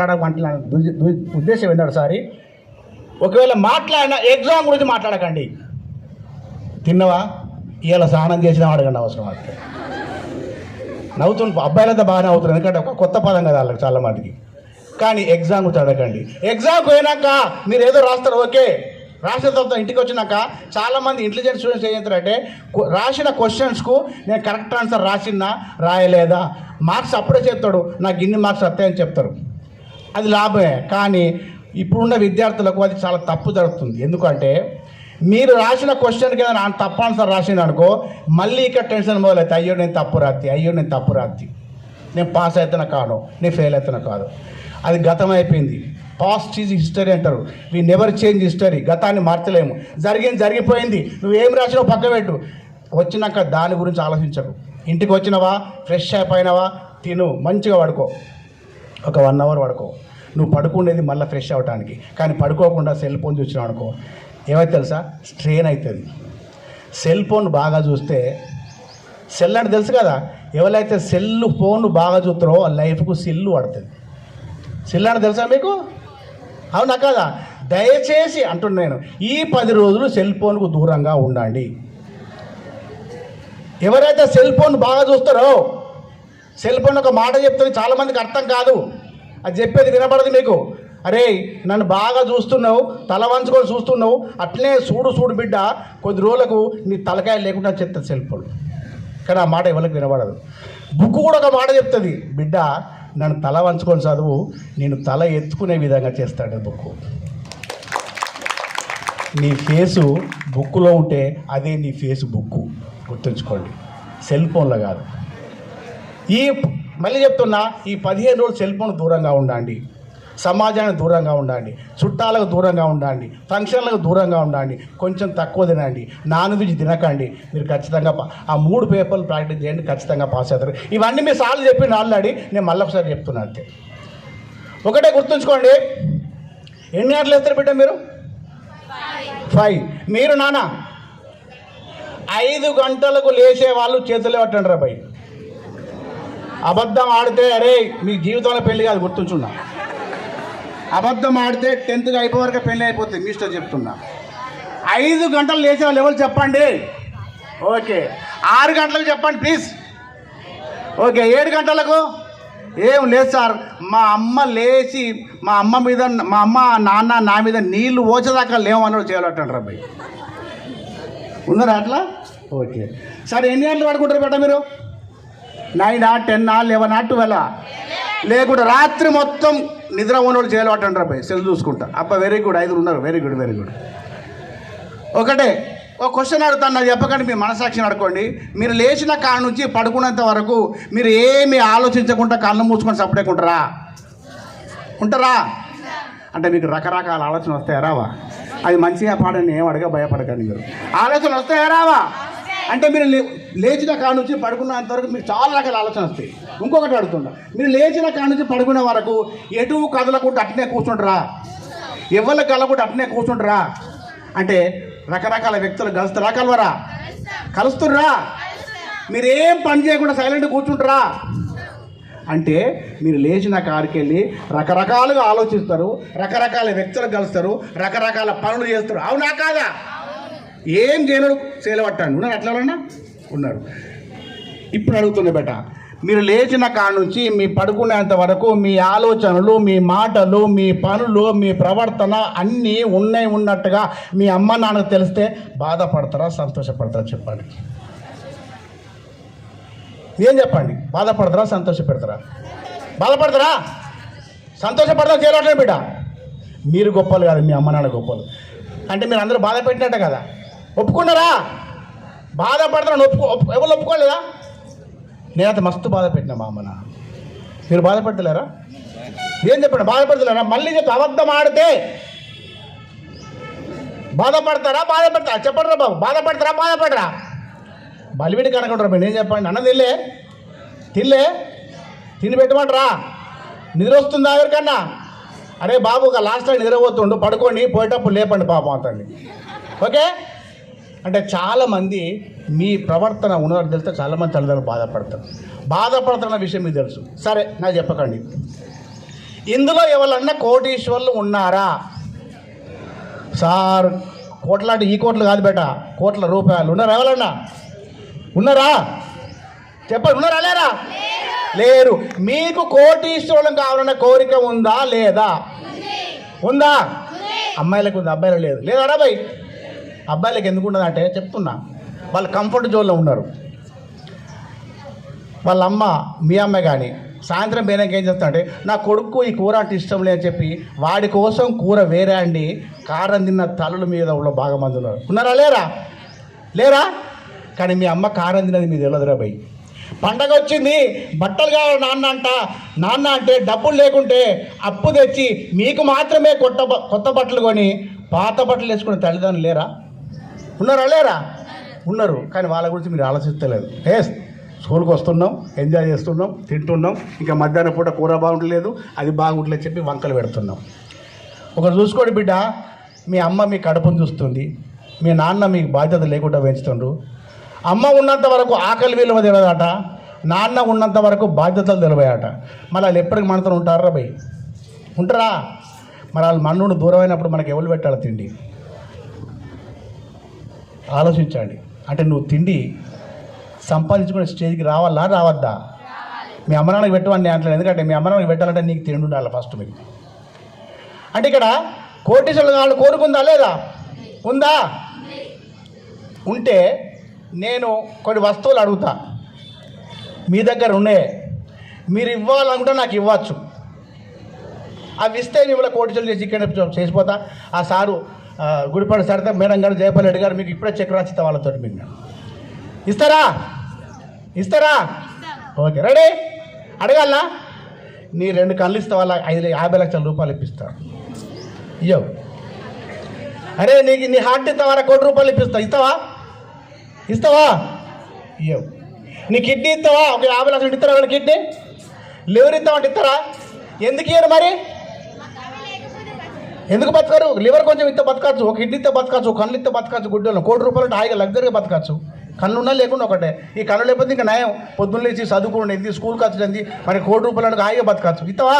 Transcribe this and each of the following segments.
మాట్లాడమంటున్నాను దు- ఉద్దేశం ఏంటంటే సారి ఒకవేళ మాట్లాడిన ఎగ్జామ్ గురించి మాట్లాడకండి. తిన్నవా? ఇవాళ స్నానం చేసినా అడగండి అవసరం అంటే నవ్వుతున్న అబ్బాయిలంతా బాగానే అవుతున్నారు ఎందుకంటే ఒక కొత్త పదం కదా వాళ్ళకి చాలా మందికి కానీ ఎగ్జామ్ గురించి అడగండి. ఎగ్జామ్ పోయినాక మీరు ఏదో రాస్తారు ఓకే. రాసిన తర్వాత ఇంటికి వచ్చినాక చాలామంది ఇంటెలిజెంట్ స్టూడెంట్స్ ఏం చేస్తారంటే రాసిన క్వశ్చన్స్కు నేను కరెక్ట్ ఆన్సర్ రాసినా రాయలేదా? మార్క్స్ అప్పుడే చెప్తాడు. నాకు ఇన్ని మార్క్స్ వస్తాయని చెప్తారు. అది లాభమే. కానీ ఇప్పుడున్న విద్యార్థులకు అది చాలా తప్పు జరుగుతుంది. ఎందుకంటే మీరు రాసిన క్వశ్చన్ కింద నా తప్పు ఆన్సర్ రాసింది అనుకో మళ్ళీ ఇక్కడ టెన్షన్ మొదలైతే అయ్యో నేను తప్పు రాత్తి అయ్యో నేను తప్పు రాత్తి నేను పాస్ అవుతున్నా కాను నేను ఫెయిల్ అవుతున్నా కాదు. అది గతం అయిపోయింది పాస్ట్ ఈజ్ హిస్టరీ అంటారు. వీ నెవర్ చేంజ్ హిస్టరీ గతాన్ని మార్చలేము. జరిగింది జరిగిపోయింది. నువ్వు ఏం రాసినావు పక్క పెట్టు. వచ్చినాక దాని గురించి ఆలోచించకు. ఇంటికి వచ్చినవా? ఫ్రెష్ అయిపోయినావా? తిను. మంచిగా పడుకో. ఒక వన్ అవర్ పడుకో. నువ్వు పడుకునేది మళ్ళీ ఫ్రెష్ అవ్వటానికి కానీ పడుకోకుండా సెల్ ఫోన్ చూసినావు అనుకో. ఏమైతే తెలుసా? స్ట్రెయిన్ అవుతుంది సెల్ ఫోన్ బాగా చూస్తే సెల్ అంటే తెలుసు కదా ఎవరైతే సెల్ ఫోన్ బాగా చూస్తారో ఆ లైఫ్కు సెల్లు పడుతుంది. సెల్ అంటే తెలుసా మీకు? అవునా కదా? దయచేసి అంటున్నాను ఈ పది రోజులు సెల్ ఫోన్కు దూరంగా ఉండండి. ఎవరైతే సెల్ ఫోన్ బాగా చూస్తారో సెల్ ఫోన్ ఒక మాట చెప్తుంది చాలామందికి అర్థం కాదు. అది చెప్పేది వినపడదు మీకు. అరే నన్ను బాగా చూస్తున్నావు తల వంచుకొని చూస్తున్నావు అట్లే చూడు చూడు బిడ్డ కొద్ది రోజులకు నీ తలకాయ లేకుండా చెత్త సెల్ ఫోన్ కానీ ఆ మాట ఎవరికి వినబడదు. బుక్ కూడా ఒక మాట చెప్తుంది బిడ్డ నన్ను తల వంచుకొని చదువు నేను తల ఎత్తుకునే విధంగా చేస్తాడు బుక్ నీ ఫేసు బుక్లో ఉంటే అదే నీ ఫేస్ బుక్ గుర్తుంచుకోండి. సెల్ ఫోన్లో కాదు. ఈ మళ్ళీ చెప్తున్నా ఈ పదిహేను రోజులు సెల్ ఫోన్ దూరంగా ఉండండి. సమాజానికి దూరంగా ఉండండి. చుట్టాలకు దూరంగా ఉండండి. ఫంక్షన్లకు దూరంగా ఉండండి. కొంచెం తక్కువ తినండి. నాన్ వెజ్ తినకండి. మీరు ఖచ్చితంగా పా- ఆ మూడు పేపర్లు ప్రాక్టీస్ చేయండి ఖచ్చితంగా పాస్ అవుతారు. ఇవన్నీ మీరు సార్లు చెప్పి ఆల్రెడీ నేను మళ్ళీ ఒకసారి చెప్తున్నా అంతే. ఒకటే గుర్తుంచుకోండి. ఎన్ని గంటలు వేస్తారు బిడ్డ మీరు? ఫైవ్ మీరు నానా ఐదు గంటలకు లేచే వాళ్ళు చేతులే పట్టండి రా భయ్ అబద్ధం ఆడితే అరే మీ జీవితంలో పెళ్ళి కాదు గుర్తుంచున్నా. అబద్ధం ఆడితే టెన్త్గా అయిపోయే వరకు పెళ్ళి అయిపోతుంది మీ ఇష్టం చెప్తున్నా. ఐదు గంటలు లేచే వాళ్ళు ఎవరు చెప్పండి? ఓకే. ఆరు గంటలకు చెప్పండి ప్లీజ్ ఓకే ఏడు గంటలకు? ఏం లేదు సార్. మా అమ్మ లేచి మా అమ్మ మీద మా అమ్మ నాన్న నా మీద నీళ్ళు ఓచేదాకా లేవన్నాడు చేయాలంటాడు అబ్బాయి. ఉందరా అట్లా? ఓకే. సార్ ఎన్ని గంటలు పడుకుంటారు బెట్ట మీరు? నైనా టెన్నా లెవెనా ట్వెల్వా లేకుంటే రాత్రి మొత్తం నిద్ర ఉన్నోడు చేయాలి అంటారు అబ్బాయి సెల్ చూసుకుంటా. అబ్బా వెరీ గుడ్ ఐదుగురు ఉన్నారు. వెరీ గుడ్ వెరీ గుడ్ ఒకటే ఒక క్వశ్చన్ అడుగుతాను నాకు చెప్పకండి మీ మనసాక్షిని అడుకోండి మీరు లేచిన కాడ నుంచి పడుకునేంత వరకు మీరు ఏమి ఆలోచించకుండా కళ్ళు మూసుకొని సపరేట్ ఉంటారా ఉంటారా అంటే మీకు రకరకాల ఆలోచన వస్తాయా? రావా? అది మంచిగా పాడని ఏం అడగా భయపడకండి మీరు. ఆలోచన వస్తాయా? రావా? అంటే మీరు లేచిన కాడ నుంచి పడుకున్నంత వరకు మీకు చాలా రకాల ఆలోచన వస్తాయి. ఇంకొకటి అడుగుతుంటా మీరు లేచిన కాడ నుంచి పడుకునే వరకు ఎటు కదలకుండా అట్నే కూర్చుంటారా? ఎవరి కలకుండా అట్నే కూర్చుంటారా? అంటే రకరకాల వ్యక్తులు కలుస్తారా కలవరా? కలుస్తుర్రా? మీరేం పని చేయకుండా సైలెంట్ కూర్చుంటారా? అంటే మీరు లేచిన కారుకి వెళ్ళి రకరకాలుగా ఆలోచిస్తారు రకరకాల వ్యక్తులు కలుస్తారు రకరకాల పనులు చేస్తారు. అవునా కాదా? ఏం చేయను చేయలేబట్టాను నేను అట్లా ఉన్నారు. ఇప్పుడు అడుగుతుంది బేట మీరు లేచిన కాడ నుంచి మీ పడుకునేంత వరకు మీ ఆలోచనలు మీ మాటలు మీ పనులు మీ ప్రవర్తన అన్నీ ఉన్నాయి ఉన్నట్టుగా మీ అమ్మ నాన్నకు తెలిస్తే బాధపడతారా సంతోషపడతారా చెప్పండి. ఏం చెప్పండి? బాధపడతారా సంతోషపెడతారా? బాధపడతారా? సంతోషపడతారా చేయలేట్లేదు బిడ్డ మీరు గొప్పలు కాదు మీ అమ్మ నాన్న గొప్పలు. అంటే మీరు అందరూ బాధ పెట్టినట్టే కదా? ఒప్పుకున్నారా? బాధపడతాను ఒప్పుకో ఎవరు ఒప్పుకోలేదా? నేనైతే మస్తు బాధ పెట్టినా మా మీరు బాధపడతలేరా? ఏం చెప్పండి బాధపడతలేరా? మళ్ళీ చెప్పి అబద్ధం ఆడితే. బాధపడతారా? బాధపడతారా? చెప్పండి బాబు. బాధపడతారా? బాధపడరా? బలివిడి కనకుండా మీరు? ఏం చెప్పండి? అన్న తిల్లే తిల్లే తిని పెట్టమంటారా నిద్ర వస్తుందా ఎవరికన్నా? అరే బాబు ఒక లాస్ట్ టైం నిద్రపోతుండు. పడుకోండి. పోయేటప్పుడు లేపండి పాపం అతన్ని. ఓకే? అంటే చాలామంది మీ ప్రవర్తన ఉన్నదని తెలిస్తే చాలామంది తల్లిదండ్రులు బాధపడతారు. బాధపడుతున్న విషయం మీకు తెలుసు. సరే నాకు చెప్పకండి. ఇందులో ఎవరన్నా కోటీశ్వర్లు ఉన్నారా? సార్ కోట్లాంటి ఈ కోట్లు కాదు బేట కోట్ల రూపాయలు ఉన్నారా ఎవరన్నా? ఉన్నారా? చెప్పండి ఉన్నారా లేరా? లేరు. మీకు కోటీశ్వరులం కావాలన్న కోరిక ఉందా లేదా? ఉందా? అమ్మాయిలకు ఉంది? అబ్బాయిలు లేదు. లేదా భయ్ అబ్బాయిలకు ఎందుకు ఉండదు అంటే చెప్తున్నా. వాళ్ళు కంఫర్ట్ జోన్లో ఉన్నారు. వాళ్ళ అమ్మ మీ అమ్మ కానీ సాయంత్రం పోయినాక ఏం చేస్తా అంటే నా కొడుకు ఈ కూర అంటే ఇష్టం లేదని చెప్పి వాడి కోసం కూర వేరే అండి కారం తిన్న తలల మీద ఉన్న బాగా మంది ఉన్నారు. ఉన్నారా లేరా? లేరా? కానీ మీ అమ్మ కారం తిన్నది మీ తెలియదురా భయ్ పండగ వచ్చింది బట్టలు కావాలి నాన్న అంట. నాన్న అంటే డబ్బులు లేకుంటే అప్పు తెచ్చి మీకు మాత్రమే కొత్త బ- కొత్త బట్టలు కొని పాత బట్టలు వేసుకునే తల్లిదండ్రులు లేరా? ఉన్నారా లేరా? ఉన్నారు. కానీ వాళ్ళ గురించి మీరు ఆలోచిస్తలేదు. ఎస్ స్కూల్కి వస్తున్నాం ఎంజాయ్ చేస్తున్నాం తింటున్నాం. ఇంకా మధ్యాహ్నం పూట కూర బాగుంటలేదు అది బాగుంటలేదు చెప్పి వంకలు పెడుతున్నాం. ఒకరు చూసుకోండి బిడ్డ మీ అమ్మ మీ కడుపును చూస్తుంది. మీ నాన్న మీకు బాధ్యత లేకుండా పెంచుతుండ్రు. అమ్మ ఉన్నంత వరకు ఆకలి విలువ తెలియదట. నాన్న ఉన్నంత వరకు బాధ్యతలు తెలివాయట మళ్ళీ వాళ్ళు ఎప్పటికి మనతో ఉంటారా భయ్ ఉంటారా? మరి వాళ్ళు మన్నుడు దూరమైనప్పుడు మనకి ఎవరు పెట్టాలి తిండి? ఆలోచించండి. అంటే నువ్వు తిండి సంపాదించుకునే స్టేజ్కి రావాలా రావద్దా? మీ అమ్మ నాన్నకి పెట్టమని అంటలేదు. ఎందుకంటే మీ అమ్మ నాన్నకి పెట్టాలంటే నీకు తిండి ఉండాలి ఫస్ట్ మీకు. అంటే ఇక్కడ కోటీశ్వరులు కావాలని కోరుకుందా లేదా? ఉందా? ఉంటే నేను కొన్ని వస్తువులు అడుగుతా. మీ దగ్గర ఉన్నాయి. మీరు ఇవ్వాలనుకుంటే నాకు ఇవ్వచ్చు. అవి ఇస్తే మిమ్మల్ని కోటీశ్వరులు చేసి ఇక్కడ చేసిపోతా. ఆ సారు గుడిపాడు సరిత మేడం గారు జయపాల్ రెడ్డి గారు మీకు ఇప్పుడే చెక్ రాసిస్తా వాళ్ళతో మీకు. ఇస్తారా? ఇస్తారా? Okay ready? అడగాల నీ రెండు కళ్ళు ఇస్తా వాళ్ళ ఐదు యాభై లక్షల రూపాయలు ఇప్పిస్తా. ఇయ్యవు అరే నీకు నీ హార్ట్ ఇస్తావా? కోటి రూపాయలు ఇప్పిస్తా. ఇస్తావా? ఇస్తావా? ఇయ్యవు నీ కిడ్నీ ఇస్తావా? ఒక యాభై లక్షలు ఇస్తారా? వాళ్ళ కిడ్నీ? లివర్ ఇస్తామంటే ఇస్తారా? ఎందుకు ఇయ్యరు మరి? ఎందుకు బతకరు? లివర్ కొంచెం ఇస్తే బతకచ్చు ఒక కిడ్నీతో బతకచ్చు కళ్ళు ఇస్తే బతకచ్చు గుడ్డలు కోటి రూపాయలు హాయిగా లగ్జరీగా బతకచ్చు. కళ్ళు ఉన్నా లేకుండా ఒకటే. ఈ కళ్ళు లేకపోతే ఇంకా నయం. పొద్దున్న లేచి చదువుకోండి స్కూల్ స్కూల్కి వచ్చింది మరి కోటి రూపాయలు హాయిగా బతకచ్చు. ఇస్తావా?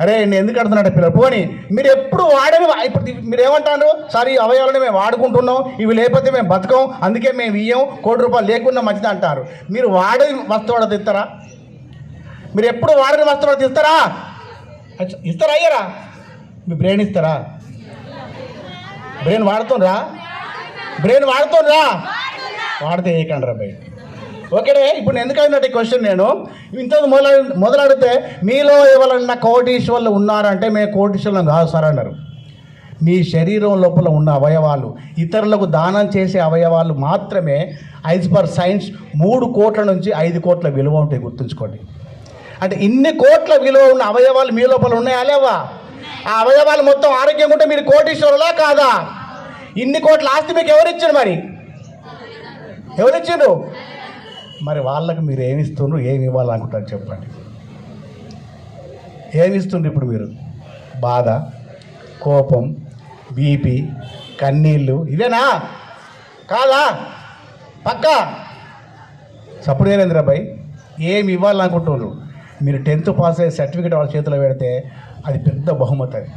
అరే నేను ఎందుకు అడుతున్నాడు పిల్లలు పోనీ మీరు ఎప్పుడు వాడని ఇప్పుడు మీరు ఏమంటారు? సార్ ఈ అవయవాలను మేము వాడుకుంటున్నాం ఇవి లేకపోతే మేము బతకం అందుకే మేము ఇయ్యం కోటి రూపాయలు లేకుండా మంచిది అంటారు. మీరు వాడని వస్తువు తీస్తారా? మీరు ఎప్పుడు వాడని వస్తువు తీస్తారా? ఇస్తారా అయ్యారా? మీ బ్రెయిన్ ఇస్తారా? బ్రెయిన్ వాడుతుండ్రా? బ్రెయిన్ వాడుతుండ్రా? వాడితే వేయకండి రా బయట ఓకేనే ఇప్పుడు ఎందుకు అయినట్టు క్వశ్చన్ నేను? ఇంత మొదలు మొదలు అడిగితే మీలో ఎవరన్నా కోటీశ్వర్లు ఉన్నారంటే మేము కోటీశ్వరులం కాదు సార్ అన్నారు. మీ శరీరం లోపల ఉన్న అవయవాలు ఇతరులకు దానం చేసే అవయవాలు మాత్రమే ఐజ్ పర్ సైన్స్ మూడు కోట్ల నుంచి ఐదు కోట్ల విలువ ఉంటాయి గుర్తుంచుకోండి. అంటే ఇన్ని కోట్ల విలువ ఉన్న అవయవాలు మీ లోపల ఉన్నాయా లేవా? ఆ అవయవాలు మొత్తం ఆరోగ్యంగా ఉంటే మీరు కోటీశ్వరులా కాదా? ఇన్ని కోట్ల ఆస్తి మీకు ఎవరిచ్చారు మరి? ఎవరిచ్చిండ్రు మరి వాళ్ళకి మీరు ఏమి ఇస్తుండ్రు ఏమి ఇవ్వాలనుకుంటారు చెప్పండి. ఏమి ఇస్తుండ్రు ఇప్పుడు మీరు? బాధ కోపం బీపీ కన్నీళ్ళు ఇవేనా? కాదా? పక్కా? సప్పుడు ఏరేంద్రబాయ్ ఏమి ఇవ్వాలనుకుంటున్నారు మీరు టెన్త్ పాస్ అయ్యే సర్టిఫికేట్ వాళ్ళ చేతిలో పెడితే అది పెద్ద బహుమతి అది.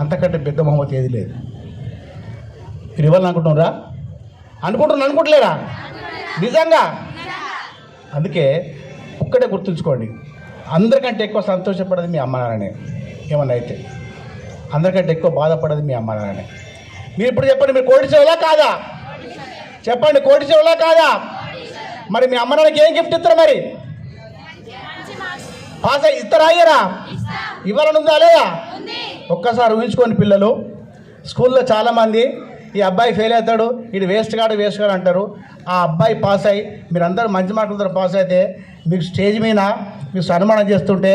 అంతకంటే పెద్ద బహుమతి ఏది లేదు. మీరు ఇవ్వాలనుకుంటున్నారా అనుకుంటున్నారు? అనుకుంటలేరా? నిజంగా? అందుకే ఒక్కటే గుర్తుంచుకోండి. అందరికంటే ఎక్కువ సంతోషపడేది మీ అమ్మ నాన్ననే ఏమన్నా అయితే. అందరికంటే ఎక్కువ బాధపడేది మీ అమ్మ నాన్ననే మీరు ఇప్పుడు చెప్పండి మీరు కోటి చెవులా కాదా? చెప్పండి కోటి చెవులా కాదా? మరి మీ అమ్మ నాన్నకి ఏం గిఫ్ట్ ఇస్తారు మరి? పాస్ అయ్యి ఇస్తారా అయ్యారా ఇవ్వాలని ఉందా. లేదా ఒక్కసారి ఊహించుకోండి పిల్లలు స్కూల్లో చాలామంది ఈ అబ్బాయి ఫెయిల్ అవుతాడు ఇది వేస్ట్ కాడు వేస్ట్ కాడు అంటారు. ఆ అబ్బాయి పాస్ అయ్యి మీరందరూ మంచి మార్కులతో పాస్ అయితే మీకు స్టేజ్ మీద మీకు సన్మానం చేస్తుంటే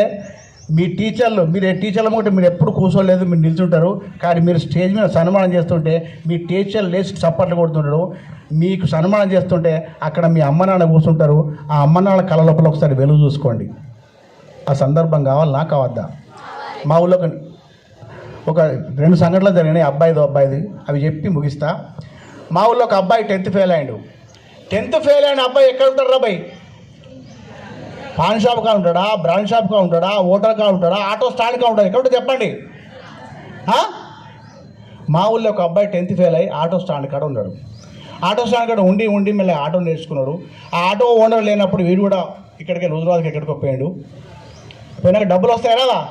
మీ టీచర్లు మీరు ఏ టీచర్లు కూడా మీరు ఎప్పుడు కూర్చోలేదు మీరు నిల్చుంటారు. కానీ మీరు స్టేజ్ మీద సన్మానం చేస్తుంటే మీ టీచర్లు లేచి చప్పట్లు కొడుతుంటారు మీకు సన్మానం చేస్తుంటే అక్కడ మీ అమ్మ నాన్న కూర్చుంటారు. ఆ అమ్మ నాన్న కళ్ళ లోపల ఒకసారి వెలుగు చూసుకోండి. ఆ సందర్భం కావాలి నాకు కావద్దా మా ఊళ్ళో ఒక- ఒక రెండు సంఘటనలు జరిగినాయి అబ్బాయిదో అబ్బాయిది. అవి చెప్పి ముగిస్తా. మా ఊళ్ళో ఒక అబ్బాయి టెన్త్ ఫెయిల్ అయ్యాడు. టెన్త్ ఫెయిల్ అయిన అబ్బాయి ఎక్కడ ఉంటారు అబ్బాయి పాన్ షాప్గా ఉంటాడా? బ్రాండ్ షాప్గా ఉంటాడా? ఓటర్గా ఉంటాడా? ఆటో స్టాండ్గా ఉంటాడు? ఉంటాడా ఎక్కడ చెప్పండి. మా ఊళ్ళో ఒక అబ్బాయి టెన్త్ ఫెయిల్ అయ్యి ఆటో స్టాండ్ కాడ ఉన్నాడు. ఆటో స్టాండ్ కాడ ఉండి ఉండి మళ్ళీ ఆటో నేర్చుకున్నాడు. ఆ ఆటో ఓనర్ లేనప్పుడు వీడు కూడా ఇక్కడికి హుజరాబాద్కి ఎక్కడికి పోయాడు. పోయినాక డబ్బులు వస్తాయి కదా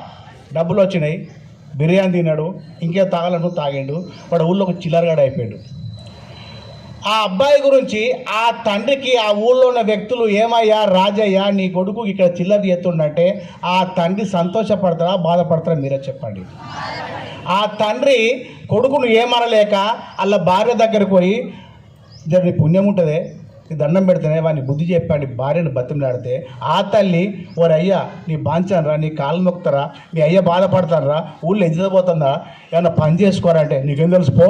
డబ్బులు వచ్చినాయి. బిర్యానీ తిన్నాడు. ఇంకే తాగాలను తాగిండు. వాడు ఊళ్ళో ఒక చిల్లరగాడు అయిపోయాడు. ఆ అబ్బాయి గురించి ఆ తండ్రికి ఆ ఊళ్ళో ఉన్న వ్యక్తులు ఏమయ్యా రాజయ్యా నీ కొడుకు ఇక్కడ చిల్లర చేస్తుండంటే ఆ తండ్రి సంతోషపడతారా బాధపడతారా మీరే చెప్పండి. ఆ తండ్రి కొడుకును ఏమనలేక అలా భార్య దగ్గరకు పోయి జర పుణ్యం ఉంటుంది దండం పెడితేనే వాడిని బుద్ధి చెప్పాడు భార్యను బతిమలాడితే ఆ తల్లి ఓరి అయ్యా నీ బాంచానరా నీ కాళ్ళు మొక్కుతారా నీ అయ్య బాధపడతానరా ఊళ్ళో ఎజ్జిపోతుందా ఏమన్నా పని చేసుకోరా అంటే నీకేం తెలిసిపో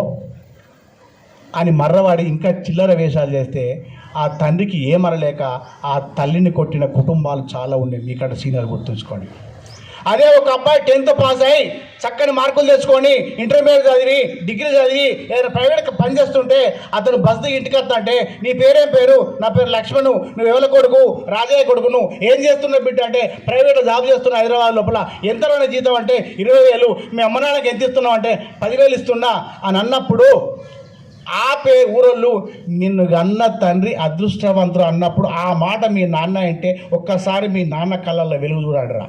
అని మర్రవాడి ఇంకా చిల్లర వేషాలు చేస్తే ఆ తండ్రికి ఏమనలేక ఆ తల్లిని కొట్టిన కుటుంబాలు చాలా ఉన్నాయి. మీకడ సీనియర్ గుర్తుంచుకోండి. అదే ఒక అబ్బాయి టెన్త్ పాస్ అయ్యి చక్కని మార్కులు తెచ్చుకొని ఇంటర్మీడియట్ చదివి డిగ్రీ చదివి ఏదైనా ప్రైవేట్ పని చేస్తుంటే అతను బస్ దిగి ఇంటికి వస్తా నీ పేరేం పేరు? నా పేరు లక్ష్మణు. నువ్వు ఎవరి కొడుకు? రాజయ్య కొడుకును. ఏం చేస్తున్నావు బిడ్డ? అంటే ప్రైవేట్ జాబ్ చేస్తున్నా హైదరాబాద్ లోపల. ఎంతలోనే జీతం అంటే ఇరవై వేలు. మీ అమ్మ నాన్నకి ఎంత ఇస్తున్నావు అంటే పదివేలు ఇస్తున్నా. అని అన్నప్పుడు ఆ పే ఊరోళ్ళు నిన్ను అన్న తండ్రి అదృష్టవంతుడు అన్నప్పుడు ఆ మాట మీ నాన్న అంటే ఒక్కసారి మీ నాన్న కళ్ళల్లో వెలుగు చూడరా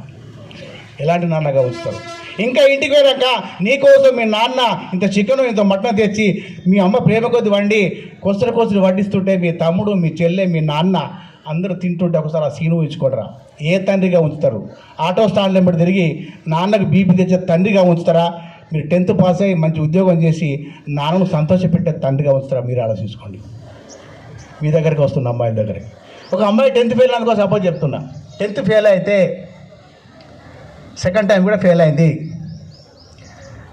ఎలాంటి నాన్నగా ఉంచుతారు ఇంకా ఇంటికి వెళ్ళాక నీకోసం మీ నాన్న ఇంత చికెన్ ఇంత మటన్ తెచ్చి మీ అమ్మ ప్రేమ కొద్ది వండి కొసరు కొసరు వడ్డిస్తుంటే మీ తమ్ముడు మీ చెల్లె మీ నాన్న అందరూ తింటుంటే ఒకసారి ఆ సీను ఉంచుకోడరా ఏ తండ్రిగా ఉంచుతారు? ఆటో స్టాండ్ నెంబర్ తిరిగి నాన్నకు బీపీ తెచ్చే తండ్రిగా ఉంచుతారా? మీరు టెన్త్ పాస్ అయ్యి మంచి ఉద్యోగం చేసి నాన్నను సంతోషపెట్టే తండ్రిగా ఉంచుతారా? మీరు ఆలోచించుకోండి. మీ దగ్గరికి వస్తున్న అమ్మాయిల దగ్గరికి. ఒక అమ్మాయి టెన్త్ ఫెయిల్ అనుకో సపోజ్ చెప్తున్నా. టెన్త్ ఫెయిల్ అయితే సెకండ్ టైం కూడా ఫెయిల్ అయింది.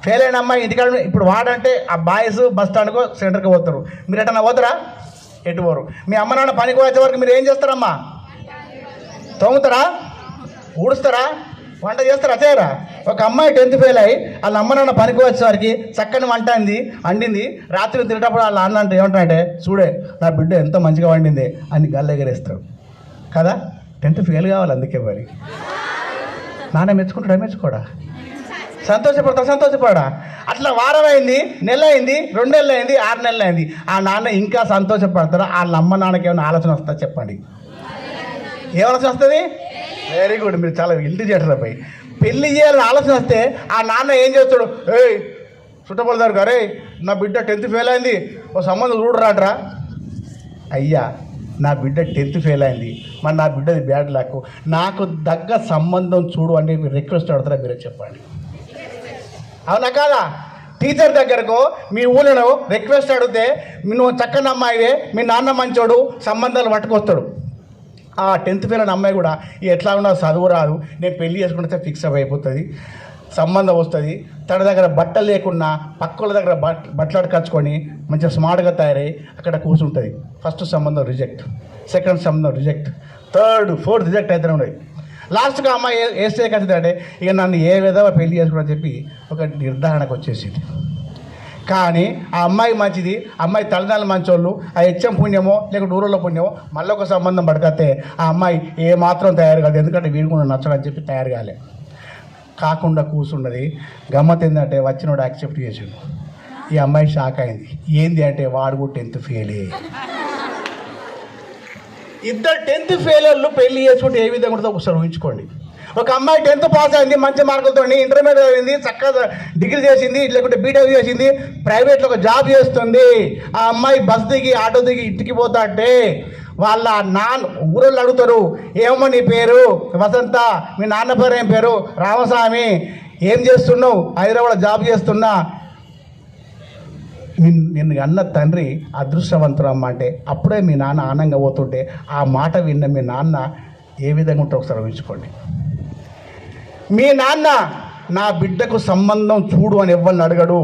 ఫెయిల్ అయిన అమ్మాయి ఇంటికాడ ఇప్పుడు వాడంటే ఆ బాయ్స్ బస్ స్టాండ్కో సెంటర్కి పోతారు. మీరు ఎటన్నా పోతారా? ఎటు పోరు? మీ అమ్మ నాన్న పనికి వచ్చే వరకు మీరు ఏం చేస్తారమ్మా? తోముతారా? ఊడుస్తారా? వంట చేస్తారా? చేయరా? ఒక అమ్మాయి టెన్త్ ఫెయిల్ అయ్యి వాళ్ళ అమ్మ నాన్న పనికి వచ్చేసరికి చక్కని వంట అంది వండింది. రాత్రి తినేటప్పుడు వాళ్ళ అన్న అంటే ఏమంటారంటే చూడే నా బిడ్డ ఎంత మంచిగా వండింది అని గల్లెగరేస్తారు. కదా? టెన్త్ ఫెయిల్ కావాలి అందుకే మరి. నాన్న మెచ్చుకుంటాడా మెచ్చుకోడా? సంతోషపడతా సంతోషపడా అట్లా వారం అయింది నెల అయింది రెండు నెలలు అయింది ఆరు నెలలు అయింది ఆ నాన్న ఇంకా సంతోషపడతారా వాళ్ళ అమ్మ నాన్నకి ఏమైనా ఆలోచన వస్తుందా చెప్పండి. ఏ ఆలోచన వస్తుంది? వెరీ గుడ్ మీరు చాలా ఇంటి చేటారు పోయి పెళ్ళి చేయాలని ఆలోచన వస్తే ఆ నాన్న ఏం చేస్తాడు? ఏయ్ చుట్టపల్లి గారే నా బిడ్డ టెన్త్ ఫెయిల్ అయింది. ఓ సంబంధం చూడరాట్రా. అయ్యా నా బిడ్డ టెన్త్ ఫెయిల్ అయింది. మరి నా బిడ్డది బ్యాడ్ లక్. నాకు దగ్గ సంబంధం చూడు అని మీరు రిక్వెస్ట్ అడుగుతారా మీరే చెప్పండి. అవునా కాదా? టీచర్ దగ్గరకు మీ ఊళ్ళో రిక్వెస్ట్ అడిగితే నువ్వు చక్కని అమ్మాయివే మీ నాన్న మంచోడు సంబంధాలు పట్టుకొస్తాడు. ఆ టెన్త్ ఫెయిల్ అయిన అమ్మాయి కూడా ఎట్లా ఉన్నా చదువు రాదు నేను పెళ్ళి చేసుకుంటే ఫిక్స్ అప్ అయిపోతుంది. సంబంధం వస్తుంది. తన దగ్గర బట్టలు లేకున్నా పక్కల దగ్గర బట్ బట్టలు కచ్చుకొని మంచిగా స్మార్ట్గా తయారై అక్కడ కూర్చుంటుంది. ఫస్ట్ సంబంధం రిజెక్ట్ సెకండ్ సంబంధం రిజెక్ట్ థర్డ్ ఫోర్త్ రిజెక్ట్ అవుతూనే ఉన్నాయి. లాస్ట్గా అమ్మాయి వేస్తే కచ్చిందంటే అంటే ఇక నన్ను ఏ విధంగా పెళ్ళి చేసుకోవడం చెప్పి ఒక నిర్ధారణకు వచ్చేసింది. కానీ ఆ అమ్మాయి మంచిది అమ్మాయి తల్లిదండ్రులు మంచోళ్ళు ఆ హెచ్చం పుణ్యమో లేకపోతే ఊరిలో పుణ్యమో మళ్ళీ ఒక సంబంధం పడకతే ఆ అమ్మాయి ఏ మాత్రం తయారు కాదు ఎందుకంటే వీడు కూడా అని చెప్పి తయారు కాలే. కాకుండా కూర్చున్నది గమ్మత్ ఏంటంటే వచ్చినోడు యాక్సెప్ట్ చేసిండు. ఈ అమ్మాయి షాక్ అయింది. ఏంది అంటే వాడు కూడా టెన్త్ ఫెయిలే. ఇద్దరు టెన్త్ ఫెయిలర్లు పెళ్ళి చేసుకుంటే ఏ విధంగా ఉంటుందో ఒకసారి ఊహించుకోండి. ఒక అమ్మాయి టెన్త్ పాస్ అయింది మంచి మార్కులతో ఇంటర్మీడియట్ అయింది చక్కగా డిగ్రీ చేసింది లేకుంటే బీటెక్ చేసింది ప్రైవేట్లో ఒక జాబ్ చేస్తుంది. ఆ అమ్మాయి బస్ దిగి ఆటో దిగి ఇంటికి పోతా అంటే వాళ్ళ నాన్న ఊరోళ్ళు అడుగుతారు ఏమో నీ పేరు? వసంత మీ నాన్న పేరు ఏం పేరు? రామస్వామి ఏం చేస్తున్నావు? హైదరాబాద్ జాబ్ చేస్తున్నా. నిన్ను నిన్ను అన్న తండ్రి అదృష్టవంతుడు అమ్మ అంటే అప్పుడే మీ నాన్న ఆనందంగా పోతుంటే ఆ మాట విన్న మీ నాన్న ఏ విధంగా ఉంటే ఒకసారి ఊహించుకోండి. మీ నాన్న నా బిడ్డకు సంబంధం చూడు అని ఎవరిని అడగడు.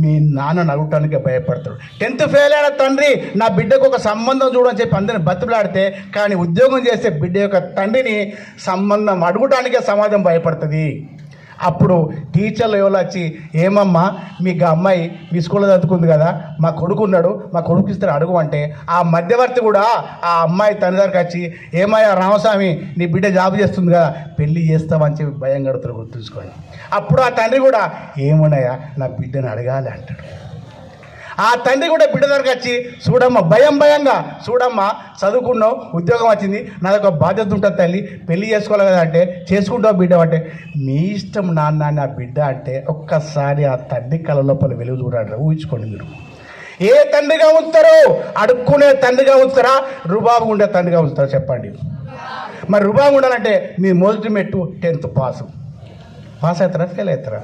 మీ నాన్నను అడగటానికి భయపడతాడు. టెన్త్ ఫెయిల్ అయిన తండ్రి నా బిడ్డకు ఒక సంబంధం చూడు అని చెప్పి అందరిని బతులాడితే కానీ ఉద్యోగం చేసే బిడ్డ యొక్క తండ్రిని సంబంధం అడగటానికే సమాజం భయపడుతుంది. అప్పుడు టీచర్లు ఎవరు వచ్చి ఏమమ్మా మీకు ఆ అమ్మాయి మీ స్కూల్లో చదువుకుంది కదా మా కొడుకు ఉన్నాడు మా కొడుకు ఇస్తారు అడుగు అంటే ఆ మధ్యవర్తి కూడా ఆ అమ్మాయి తండ్రి దగ్గరికి వచ్చి ఏమయ్యా రామస్వామి నీ బిడ్డ జాబ్ చేస్తుంది కదా పెళ్ళి చేస్తామని చెప్పి భయం కడుతున్నారు గుర్తుంచుకొని అప్పుడు ఆ తండ్రి కూడా ఏమున్నాయా నా బిడ్డను అడగాలి అంటాడు. ఆ తండ్రి కూడా బిడ్డ దగ్గరకు వచ్చి చూడమ్మ భయం భయంగా చూడమ్మ చదువుకున్నావు ఉద్యోగం వచ్చింది నాదొక బాధ్యత ఉంటుంది తల్లి పెళ్ళి చేసుకోవాలి కదా అంటే చేసుకుంటావు బిడ్డ అంటే. మీ ఇష్టం నాన్న నా బిడ్డ అంటే ఒక్కసారి ఆ తండ్రి కళ లోపల వెలుగు చూడండి ఊహించుకోండి మీరు. ఏ తండ్రిగా ఉంచుతారో అడుక్కునే తండ్రిగా ఉంచుతారా రుబాబు ఉండే తండ్రిగా ఉంచుతారా చెప్పండి. మరి రుబాబు ఉండాలంటే మీ మొదటి మెట్టు టెన్త్ పాస్. పాస్ అవుతారా ఫెయిల్ అవుతారా?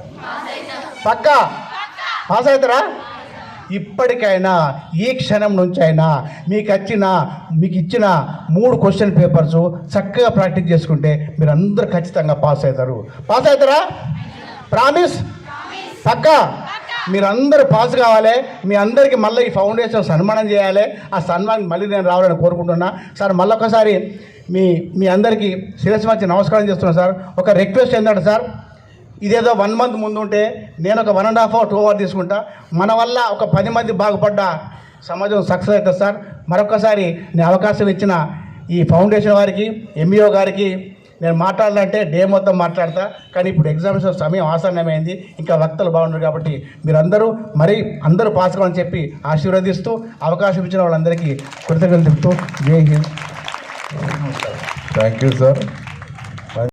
పక్కా. పాస్ అవుతారా? ఇప్పటికైనా ఈ క్షణం నుంచి అయినా మీకు వచ్చిన మీకు ఇచ్చిన మూడు క్వశ్చన్ పేపర్స్ చక్కగా ప్రాక్టీస్ చేసుకుంటే మీరు అందరూ ఖచ్చితంగా పాస్ అవుతారు. పాస్ అవుతారా? ప్రామిస్? పక్కా? మీరు పాస్ కావాలి. మీ అందరికీ మళ్ళీ ఈ ఫౌండేషన్ సన్మానం చేయాలి. ఆ సన్మానం మళ్ళీ నేను రావాలని కోరుకుంటున్నా. సార్ మళ్ళీ ఒకసారి మీ మీ అందరికీ శిరస్సు వచ్చి నమస్కారం చేస్తున్నాను సార్. ఒక రిక్వెస్ట్ ఏంటంటే సార్ ఇదేదో వన్ మంత్ ముందు ఉంటే నేను ఒక one and half hour two hour తీసుకుంటా. మన వల్ల ఒక పది మంది బాగుపడ్డ సమాజం సక్సెస్ అవుతుంది సార్. మరొకసారి నేను అవకాశం ఇచ్చిన ఈ ఫౌండేషన్ వారికి ఎంఈఓ గారికి నేను మాట్లాడాలంటే డే మొత్తం మాట్లాడతా. కానీ ఇప్పుడు ఎగ్జామ్స్ సమయం ఆసన్నమైంది. ఇంకా వక్తలు బాగున్నారు కాబట్టి మీరందరూ మరీ అందరూ పాస్ కావాలని చెప్పి ఆశీర్వదిస్తూ అవకాశం ఇచ్చిన వాళ్ళందరికీ కృతజ్ఞతలు చెప్తూ జై హింద్. Thank you sir